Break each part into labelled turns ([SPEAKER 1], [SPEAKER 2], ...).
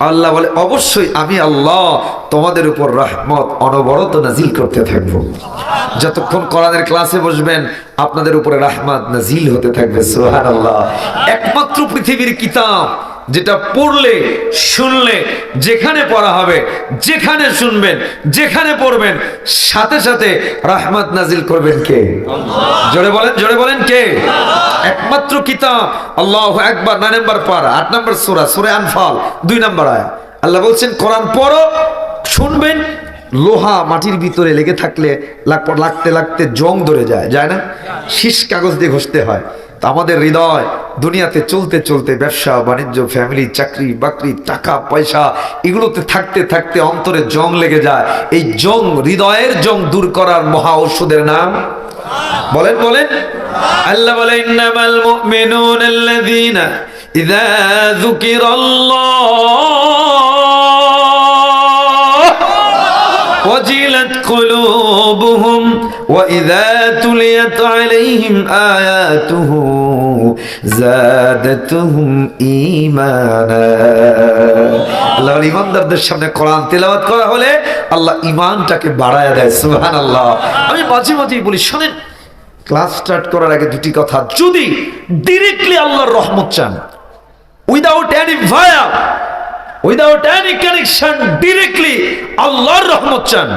[SPEAKER 1] আল্লাহ বলে, অবশ্যই আমি আল্লাহ তোমাদের উপর রহমত, অনবরত নাজিল করতে থাকব। যতক্ষণ কোরআনের ক্লাসে বসবেন, আপনাদের উপরে রহমত নাজিল হতে থাকবে, সুবহানাল্লাহ। একমাত্র পৃথিবীর কিতাব যেটা পড়লে, শুনলে, যেখানে পড়া হবে, যেখানে শুনবেন, যেখানে পড়বেন, সাথে সাথে রাহমাত নাজিল করবেন কে? জোরে বলেন জোরে বলেন কে? একমাত্র কিতাব, আল্লাহ একবার নয় নম্বর পার, আট নম্বর সুরা, সুরে আনফাল, দুই নম্বর আয় আল্লাহ বলছেন, কোরআন পড়ো, শুনবেন, লোহা মাটির ভিতরে লেগে থাকলে লাগ- লাগতে লাগতে জং ধরে যায় যায় না? শীষ কাগজ দিয়ে ঘষতে হয়। আমাদের হৃদয় দুনিয়াতে চলতে চলতে ব্যবসা, বাণিজ্য ফ্যামিলি চাকরি, বাকরি, টাকা, পয়সা, এগুলোতে থাকতে থাকতে অন্তরে জং লেগে যায়। এই জং, হৃদয়ের জং দূর করার মহা ঔষধের নাম? বলেন বলেন। আল্লাহ বলে, ইন্নামাল মুমিনুন আল্লাযীনা ইযা যুকিরাল্লাহ وجلت قلوبهم وإذا تليت عليهم آياته زادتهم إيمانا আল্লাহ ইমানদারদের সামনে কোরআন তেলাওয়াত করা হলে আল্লাহ ইমানটাকে বাড়ায় দেয় সুবহান আল্লাহ আমি মাঝে মাঝেই বলি শোনেন ক্লাস স্টার্ট করার আগে দুটি কথা যদি ডিরেক্টলি আল্লাহর রহমত চান উইদাউট এনি ভায়া without any connection directly আল্লাহর রহমত চান।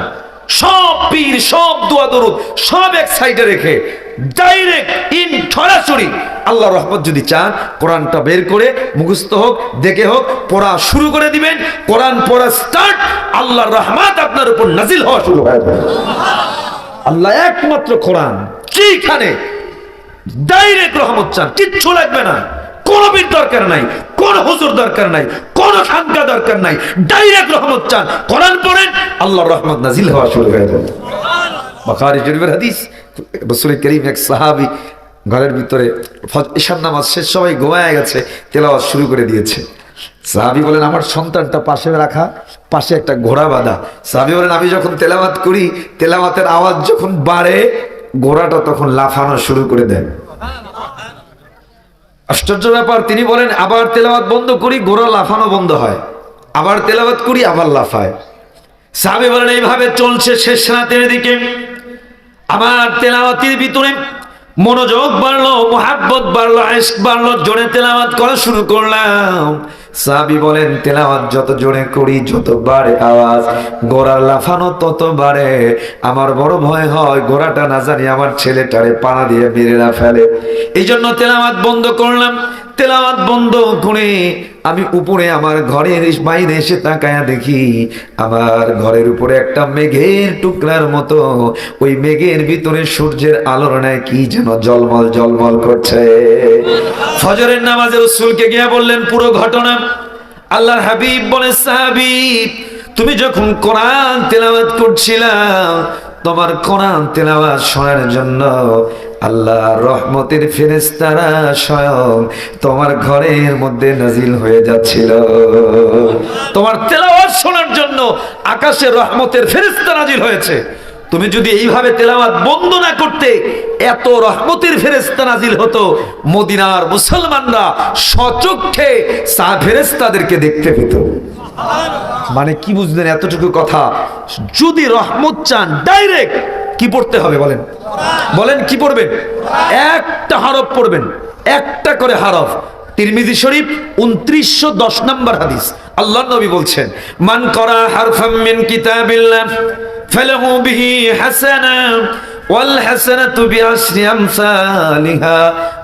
[SPEAKER 1] সব পীর, সব দোয়া দরুদ, সব এক সাইডে রেখে ডাইরেক্ট ইন সরাসরি আল্লাহ রহমত যদি চান, কোরআনটা বের করে, মুখস্থ হোক, দেখে হোক, পড়া শুরু করে দিবেন। কোরআন পড়া স্টার্ট আল্লাহর রহমত আপনার উপর নাজিল হওয়া শুরু হয়ে যাবে আল্লাহ একমাত্র কোরআন কিখানে ডাইরেক্ট রহমত চান। কিচ্ছু লাগবে না। কোনো বীর দরকার নাই, কোন হুজুর দরকার নাই। কোন খানকা দরকার নাই। ডাইরেক্ট রহমত চান। কোরআন পড়েন, আল্লাহর রহমত নাজিল হওয়া শুরু হয়ে যাবে। বখারি শরীফের হাদিস রসুল করিম এক সাহাবি ঘরের ভিতরে ঈশান নামাজ শেষ সবাই ঘুমায় গেছে, তেলাওয়াত শুরু করে দিয়েছে। সাহাবি বলেন, আমার সন্তানটা পাশে রাখা, পাশে একটা ঘোড়া বাঁধা। সাহাবি বলেন, আমি যখন তেলাওয়াত করি, তেলাওয়াতের আওয়াজ যখন বাড়ে, ঘোড়াটা তখন লাফানো শুরু করে দেয়। আশ্চর্য ব্যাপার, তিনি বলেন, আবার তেলাওয়াত বন্ধ করি, ঘোড়া লাফানো বন্ধ হয়। আবার তেলাওয়াত করি, আবার লাফায় সাহাবি বলেন, এইভাবে চলছে শেষ রাতের দিকে। আমার তেলাওয়াতির ভিতরে মনোযোগ বাড়লো, মোহাব্বত বাড়লো আইস্ক বাড়লো, জোরে তেলাওয়াত করা শুরু করলাম। সাবি বলেন, তেলাওয়াত যত জোরে করি, যত বাড়ে আওয়াজ গোড়া লাফানো তত বাড়ে। আমার বড় ভয় হয়, গোড়াটা না জানি আমার ছেলেটারে পাড়া দিয়ে মেরে না ফেলে। এই জন্য তেলাওয়াত বন্ধ করলাম। তেলাওয়াত বন্ধ করে আমি উপরে আমার ঘরের বাইরে এসে তাকায়া দেখি, আমার ঘরের উপরে একটা মেঘের টুকরার মতো, ওই মেঘের ভিতরে সূর্যের আলোর নেয় কি যেন জলমল জলমল করছে। ফজরের নামাজের রসুলকে গিয়ে বললেন, পুরো ঘটনা আল্লাহর হাবিব বলে, সাহাবিব, তুমি যখন কোরআন তেলাওয়াত করছিলাম তোমার কোরআন তেলাওয়াত শোনার জন্য আল্লাহ রহমতের ফেরেস্তারা স্বয়ং তোমার ঘরের মধ্যে নাজিল হয়ে যাচ্ছিল। তোমার তেলাওয়াত শোনার জন্য আকাশে রহমতের ফেরেস্তা নাজিল হয়েছে। তুমি যদি এইভাবে তেলাওয়াত বন্ধ না করতে এত রহমতের ফেরেস্তা নাজিল হতো, মদিনার মুসলমানরা সচক্ষে সা ফেরেস্তাদেরকে দেখতে পেত। মানে কি বুঝলেন এতটুকু কথা? যদি রহমত চান, ডাইরেক্ট কি পড়তে হবে বলেন? বলেন কি পড়বেন? একটা হরফ পড়বেন, একটা করে হরফ। তিরমিজি শরীফ উনত্রিশশো দশ নম্বর হাদিস। আল্লাহ নবী বলছেন, মান করা হারফাম মিন কিতাবিল্লাহ, ফালাহু বিহি হাসানা, ওয়াল হাসানাতু আমসালিহা।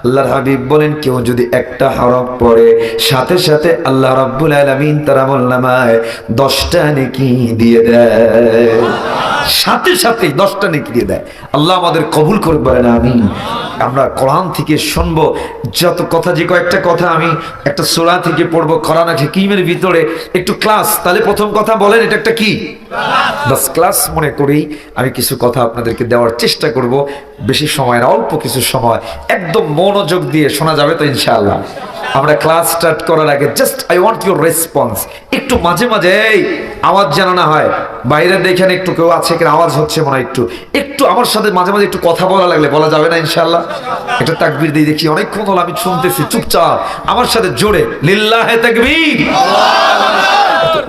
[SPEAKER 1] আল্লাহর হাবিব বলেন, কেউ যদি একটা হরফ পড়ে, সাথে সাথে আল্লাহ রাব্বুল আলামিন তার আমলনামায় 10টা নেকি দিয়ে দেয়। সাথে সাথে দশটা নেকি দিয়ে দেয়। আল্লাহ আমাদের কবুল করবে বলেন আমি আমরা কোরআন থেকে শুনব। যত কথা, যে কয়েকটা কথা আমি একটা সোরা থেকে পড়ব, কোরআন হাকিমের ভিতরে একটু ক্লাস তাহলে প্রথম কথা বলেন, এটা একটা কি? বাস ক্লাস মনে করেই আমি কিছু কথা আপনাদেরকে দেওয়ার চেষ্টা করব। বেশি সময় না, অল্প কিছু সময়। একদম মনোযোগ দিয়ে শোনা যাবে তো ইনশাআল্লাহ। আমরা ক্লাস স্টার্ট করার আগে just I want your response একটু মাঝে মাঝে আওয়াজ যেন না হয়। বাইরের দেখেন একটু কেউ আছে কিনা, আওয়াজ হচ্ছে মনে একটু। একটু আমার সাথে মাঝে মাঝে একটু কথা বলা লাগলে বলা যাবে না ইনশাল্লাহ একটা তাকবির দিয়ে দেখি, অনেকক্ষণ হলো আমি শুনতেছি, চুপচাপ। আমার সাথে জোরে, লিল্লাহে তাকবীর।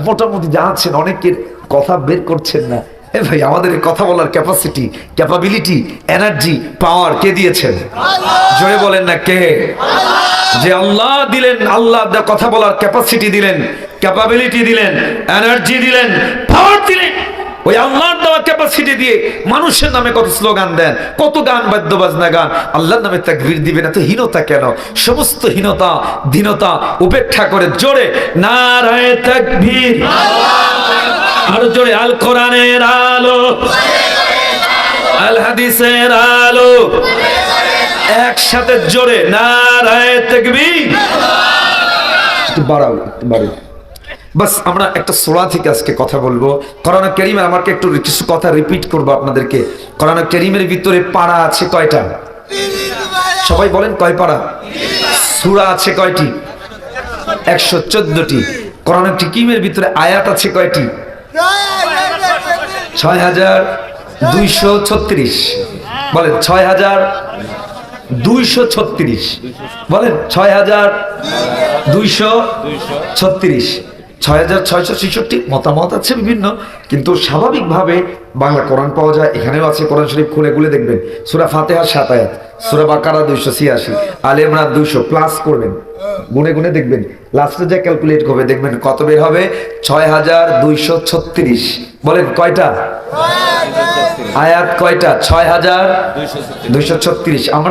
[SPEAKER 1] মোটামুটি জানাচ্ছেন, অনেকের কথা বের করছেন না। এ ভাই, আমাদের কথা বলার ক্যাপাসিটি ক্যাপাবিলিটি এনার্জি পাওয়ার কে দিয়েছেন? জোরে বলেন না কে? যে আল্লাহ দিলেন, আল্লাহ কথা বলার ক্যাপাসিটি দিলেন। ক্যাপাবিলিটি দিলেন এনার্জি দিলেন পাওয়ার দিলেন। ওই আল্লাহর দেওয়া ক্যাপাসিটি দিয়ে মানুষের নামে কত স্লোগান দেন, কত গান বাদ্য বাজনা গান। আল্লাহর নামে তাকবীর দিবেন, এত হীনতা কেন? সমস্ত হীনতা, দীনতা উপেক্ষা করে জোরে, নারায় তাকবীর। আরও জোরে, আল কোরআনের আলো। আল হাদিসের আলো। একসাথে জোরে, নারায় তাকবীর। একটু বাড়াও একটু বাড়াও। বাস, আমরা একটা সোড়া থেকে আজকে কথা বলব। করোনা করিমের আমাকে একটু কিছু কথা রিপিট করব আপনাদেরকে। করোনা করিমের ভিতরে পাড়া আছে কয়টা? সবাই বলেন কয় পাড়া? সুরা আছে কয়টি? একশো চোদ্দটি। করোনা টিকিমের ভিতরে আয়াত আছে কয়টি? ছয় হাজার দুইশো ছত্রিশ। বলেন ছয় হাজার দুইশো ছত্রিশ। বলেন ছয় হাজার দুইশো ছত্রিশ। ছয় হাজার ছয়শো ছেষট্টি মতামত আছে বিভিন্ন কিন্তু স্বাভাবিকভাবে বাংলা কোরআন পাওয়া যায় এখানেও আছে কোরআন শরীফ খুলে খুলে দেখবেন। সুরা ফাতেহার সাত আয়াত সুরা বাকারা দুইশো ছিয়াশি আল ইমরান দুইশো প্লাস করবেন। গুনে গুনে দেখবেন। লাস্টে যা ক্যালকুলেট করবে দেখবেন কত বের হবে? ছয় হাজার দুইশো ছত্রিশ। বলেন কয়টা? আয়াত কয়টা? ছয় হাজার দুইশো ছত্রিশ। আমরা